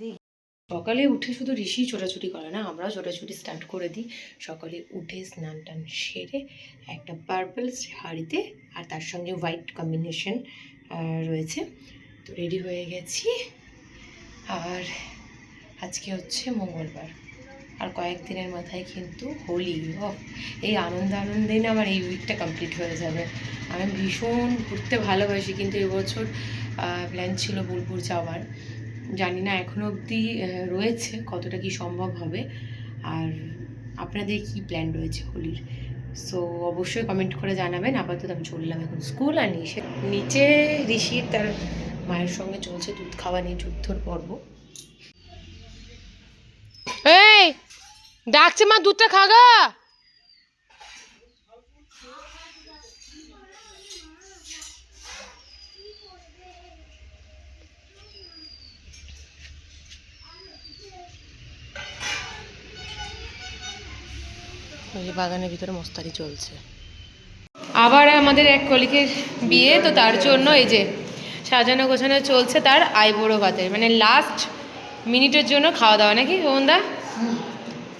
দেখি সকালে উঠে শুধু ঋষি ছোটাছুটি করে না, আমরাও ছোটাছুটি স্টার্ট করে দিই। সকালে উঠে স্নান টান সেরে একটা পার্পল শাড়িতে আর তার সঙ্গে হোয়াইট কম্বিনেশন রয়েছে। তো রেডি হয়ে গেছি। আর আজকে হচ্ছে মঙ্গলবার। আর কয়েকদিনের মাথায় কিন্তু হোলি ও এই আনন্দ আনন্দে না আমার এই উইকটা কমপ্লিট হয়ে যাবে। আমি ভীষণ ঘুরতে ভালোবাসি কিন্তু এবছর প্ল্যান ছিল বোলপুর যাওয়ার। জানি না এখনও অবধি রয়েছে, কতটা কি সম্ভব হবে। আর আপনাদের কি প্ল্যান রয়েছে হোলির? সো অবশ্যই কমেন্ট করে জানাবেন। আপাতত আমি চললাম এখন স্কুল আর নিচে। নিচে ঋষির তার মায়ের সঙ্গে চলছে দুধ খাওয়া নিয়ে যুদ্ধর পর্ব। এই, ডাকছে মা, দুধটা খাগা ওই বাগানের ভিতরে মস্তারি চলছে। আবার আমাদের এক কলিকের বিয়ে তো তার জন্য এই যে সাজানো গোছানো চলছে তার আইবুড়ো ভাতের। মানে লাস্ট মিনিটের জন্য খাওয়া দাওয়া নাকি দা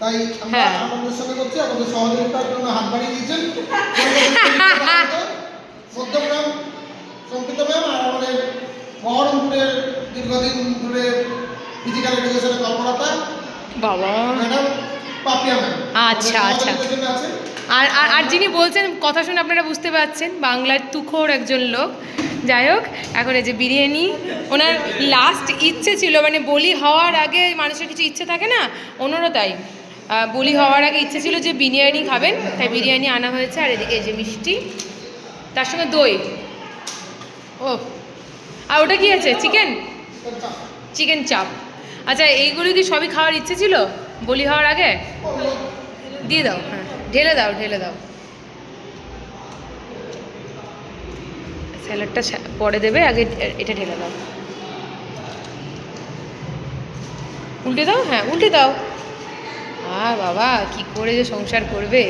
তাই হ্যাঁ। আমাদের সঙ্গে করছি আমাদের সহযোগিতার জন্য হাত বাড়িয়ে দিয়েছেন। মধ্যগ্রাম সংকিত ম্যাম আর আমাদের বহরমপুরের দীর্ঘদিন ধরে ফিজিক্যাল এডুকেশনের কর্মকর্তা। বাবা। Madam Papiya ma'am. আচ্ছা, আচ্ছা। আর আর আর যিনি বলছেন কথা শুনে আপনারা বুঝতে পারছেন বাংলার তুখোর একজন লোক। যাই হোক এখন এই যে বিরিয়ানি ওনার লাস্ট ইচ্ছে ছিল মানে বলি হওয়ার আগে মানুষের কিছু ইচ্ছে থাকে না ওনারও তাই। বলি হওয়ার আগে ইচ্ছে ছিল যে বিরিয়ানি খাবেন তাই বিরিয়ানি আনা হয়েছে আর এদিকে এই যে মিষ্টি তার সঙ্গে দই। ও আর ওটা কি আছে? চিকেন চিকেন চাপ। আচ্ছা এইগুলো কি সবই খাওয়ার ইচ্ছে ছিল বলি হওয়ার আগে? দিয়ে দাও হ্যাঁ ঢেলে দাও ঢেলে দাও। স্যালাডটা পরে দেবে, আগে এটা ঢেলে দাও। উল্টে দাও হ্যাঁ উল্টে দাও। আর বাবা, কি করে যে সংসার করবে?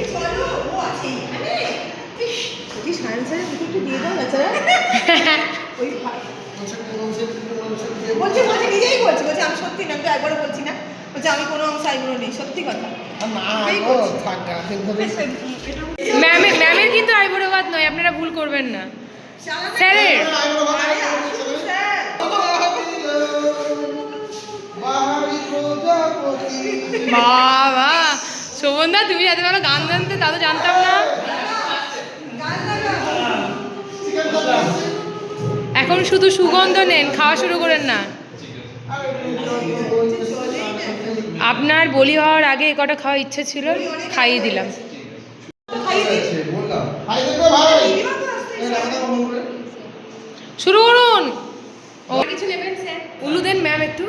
বলছে বলছে, নিজেই বলছে বলছে, আমি সত্যি না, একবারও বলছি না। বলছে, আমি কোনো অংশ আইগুলো নেই সত্যি কথা। ম্যামের ম্যামের কিন্তু আইবুড়ো ভাত নয়, আপনারা ভুল করবেন না। স্যারের। বাবা, শোভনদা, তুমি এত ভালো গান জানতে, তা তো জানতাম না। এখন শুধু সুগন্ধ নেন, খাওয়া শুরু করেন না। আপনার বলি হওয়ার আগে এ কটা খাওয়ার ইচ্ছে ছিল, খাইয়ে দিলাম। শুরু করুন। উলু দেন, ম্যাম, একটু।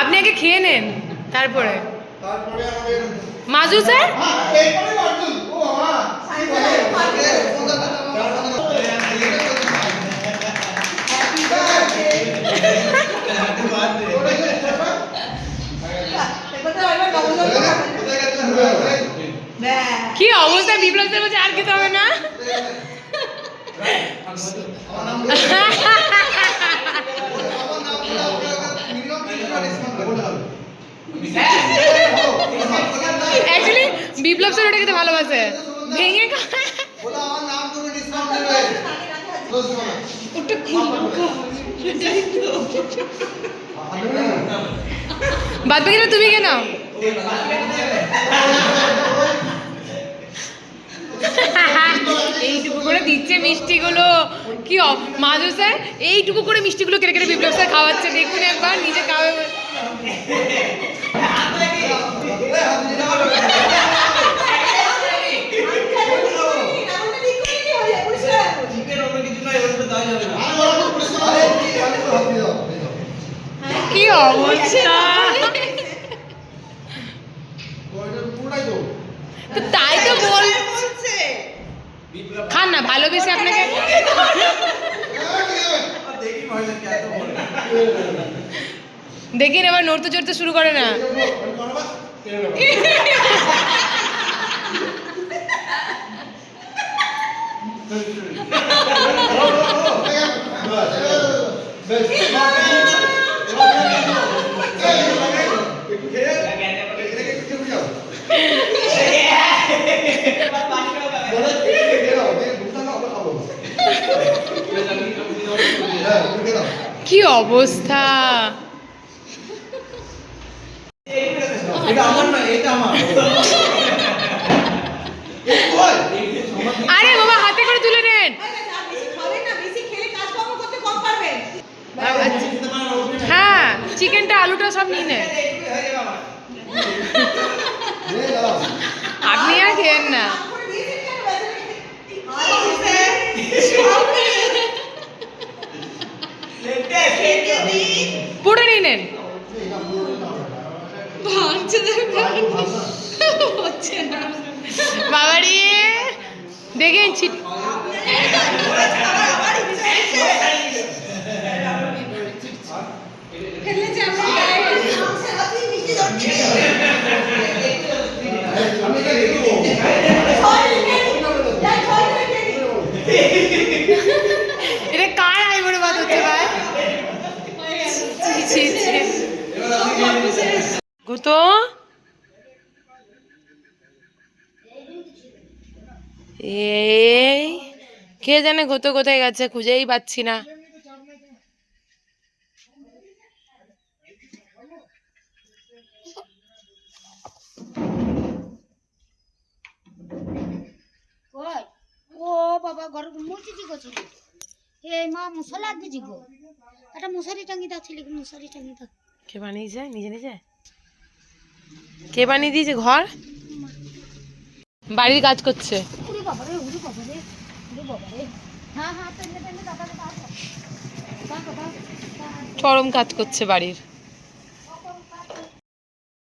আপনি আগে খেয়ে নেন, তারপরে। তারপরে আমাদের মাজু স্যার হ্যাঁ এরপরে অর্জুন ও বাবা কোথাও এবার নবজন্ম হবে। ব্যাস। কি অবস্থা বিপ্লব স্যার বলছে আর খেতে হবে না অ্যাকচুয়ালি বিপ্লব স্যার ওটা খেতে ভালোবাসে। ভেঙে বাদ বাকিটা তুমি কে নাও। এইটুকু করে দিচ্ছে মিষ্টিগুলো। কি মাজু স্যার, এইটুকু করে মিষ্টিগুলো কেটে কেটে বিপ্লব স্যার খাওয়াচ্ছে। দেখুন একবার, নিজে খাওয়াবে বলে। এমনটা ঠিক করে কি হয়ে যায়, বুঝতে পারছ? কি অবস্থা তো তাই তো বল বলছে। খান না, ভালোবেসে আপনাকে দেখি এবার নড়তে চড়তে শুরু করে না বাবা কেড়ে নেব একটু খেয়ে এটাকে একটু খেয়ে যাও বলে খেয়ে দাও দিয়ে দুধটা খাও আমরা খাব হ্যাঁ একটু খেয়ে দাও কি অবস্থা? এটা আমার না এটা আমার। কই আরে বাবা হাতে করে তুলে নেন। আর বেশি খাবেন না বেশি খেলে কাজকর্ম করতে কম পারবেন হ্যাঁ চিকেনটা আলুটা সব নিয়ে নেন আপনি আর খেয়েন না দিন। নিয়ে নেন দেখো। বাবারি আছে। ফেলেছে গায়ে। মাংসের হাতেই মিষ্টি ধরছে। আমি এটা রেখে দেবো ছয় মিনিট। যাই, ছয় মিনিট। এটা কার আইবুড়ো বাদ হচ্ছে ভাই ছি, ছি, ছি। গোতো এই কে জানে গোতো কোথায় গেছে খুঁজেই পাচ্ছি না। কই? ও বাবা ঘর মুরগি কি করছিল এই মা মশলা দিছি গো। একটা মশারি টাঙ্গি দাও ছেলেকে মশারি টাঙ্গি দাও। কে বানিয়েছে? নিজে নিজে? কে বানিয়ে দিয়েছে ঘর? বাড়ির কাজ করছে। হ্যাঁ হ্যাঁ চরম কাজ করছে বাড়ির।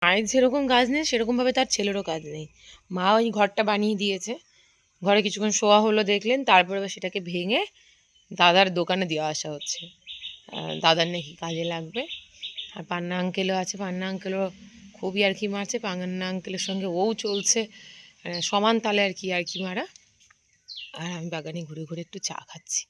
মায়ের যেরকম কাজ নেই সেরকম ভাবে তার ছেলেরও কাজ নেই। মা ওই ঘরটা বানিয়ে দিয়েছে। ঘরে কিছুক্ষণ শোয়া হলো দেখলেন তারপরে সেটাকে ভেঙে দাদার দোকানে দেওয়া আসা হচ্ছে। দাদার নাকি কাজে লাগবে। আর পান্না আঙ্কেলও আছে পান্না আঙ্কেলও খুবই আর কি মারছে পান্না আঙ্কেলের সঙ্গে ও চলছে। সমান তালে আর কি আর কি মারা। আর আমি বাগানে ঘুরে ঘুরে একটু চা খাচ্ছি।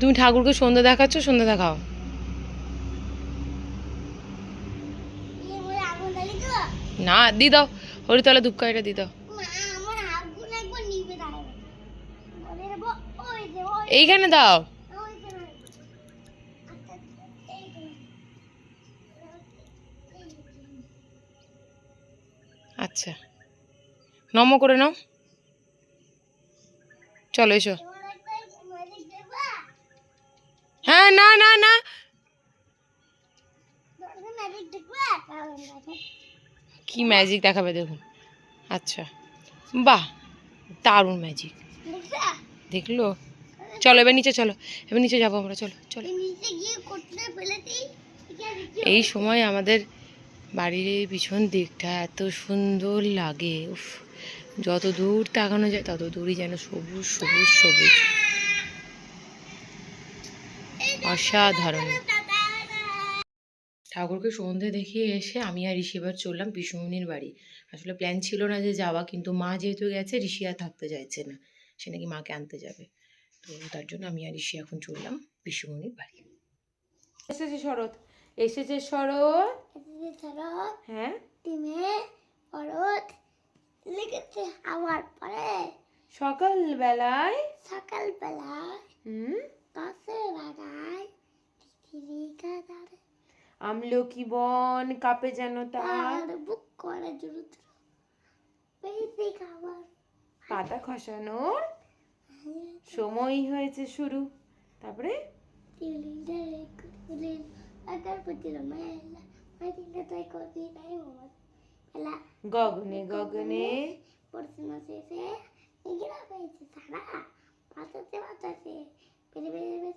তুমি ঠাকুরকে সন্ধ্যা দেখাচ্ছ সন্ধ্যা দেখাও এই ওই আগুন দালি তো না দি দাও। হরিতলা ধূপকাঠিটা দি দাও। এইখানে দাও। আচ্ছা। আচ্ছা। নম করে নাও। চলো এসো। হ্যাঁ না না না। কি ম্যাজিক দেখাবে দেখুন। আচ্ছা। বাহ দারুণ ম্যাজিক দেখল? চলো এবার নিচে চলো। এবার নিচে যাব আমরা চলো চলো। এই সময় আমাদের বাড়ির এই পিছন দিকটা এত সুন্দর লাগে। উফ যত দূর তাকানো যায় তত দূরই যেন সবুজ সবুজ সবুজ। অসাধারণ। ঠাকুরকে সন্ধে দেখিয়ে এসে আমি আর ঋষি এবার চললাম পিসুমনির বাড়ি। আসলে প্ল্যান ছিল না যে যাওয়া কিন্তু মা যেহেতু গেছে ঋষি আর থাকতে চাইছে না। সে নাকি মাকে আনতে যাবে। তো তার জন্য আমি আর ঋষি এখন চললাম পিসুমনির বাড়ি। এসেছে শরৎ। এসেছে শরৎ। শরৎ। হ্যাঁ? শরৎ লিখেছে আবার পরে। সকালবেলায়? সকালবেলায় হুম? তার আমলকি বন কাপে যেন তার। বুক করে খাবার। পাতা খসানোর সময় হয়েছে শুরু। তারপরে? গগনে গগনে। পড়াশোনা শেষে। এগুলা পেয়েছে তারা। বাঁচাতে বাঁচাতে পেরে পেরে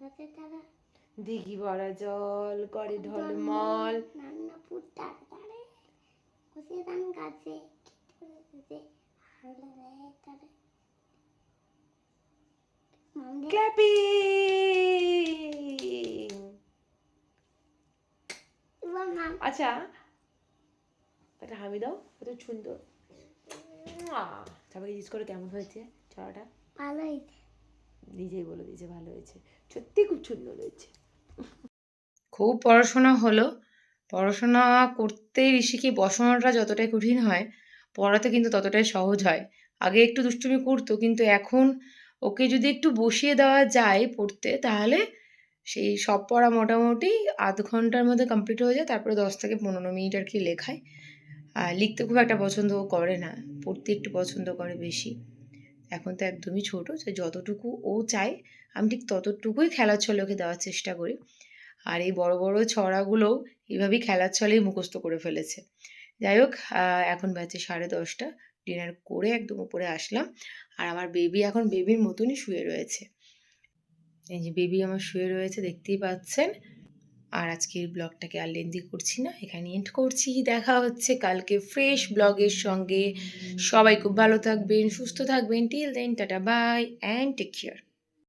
পেতে তারা। দিঘি ভরা জল করে ঢলমল আচ্ছা একটা হামি দাও কত সুন্দর। সবাইকে জিজ্ঞেস করে কেমন হয়েছে ছড়াটা? ভালো হয়েছে নিজেই বলে দিয়েছে ভালো হয়েছে। সত্যি খুব সুন্দর হয়েছে। খুব পড়াশোনা হলো। পড়াশোনা করতে ঋষিকে বসানোটা যতটাই কঠিন হয়, পড়াতে কিন্তু ততটাই সহজ হয়। আগে একটু দুষ্টুমি করতো, কিন্তু এখন ওকে যদি একটু বসিয়ে দেওয়া যায় পড়তে, তাহলে সেই সব পড়া মোটামুটি আধ ঘণ্টার মধ্যে কমপ্লিট হয়ে যায়, তারপরে দশ থেকে পনেরো মিনিট আর কি লেখায়। আর লিখতে খুব একটা পছন্দ করে না, পড়তে একটু পছন্দ করে বেশি। এখন তো একদমই ছোটো যতটুকু ও চায় আমি ঠিক ততটুকুই খেলার ছলে ওকে দেওয়ার চেষ্টা করি। আর এই বড় বড় ছড়াগুলোও এইভাবেই খেলার ছলেই মুখস্থ করে ফেলেছে। যাই হোক এখন বাজে সাড়ে দশটা। ডিনার করে একদম উপরে আসলাম। আর আমার বেবি এখন বেবির মতনই শুয়ে রয়েছে। এই যে বেবি আমার শুয়ে রয়েছে, দেখতেই পাচ্ছেন। আর আজকের ব্লগটাকে আর লেন্দি করছি না, এখানে এন্ড করছি। দেখা হচ্ছে কালকে ফ্রেশ ব্লগের সঙ্গে। সবাই খুব ভালো থাকবেন, সুস্থ থাকবেন। Till then tata bye and take care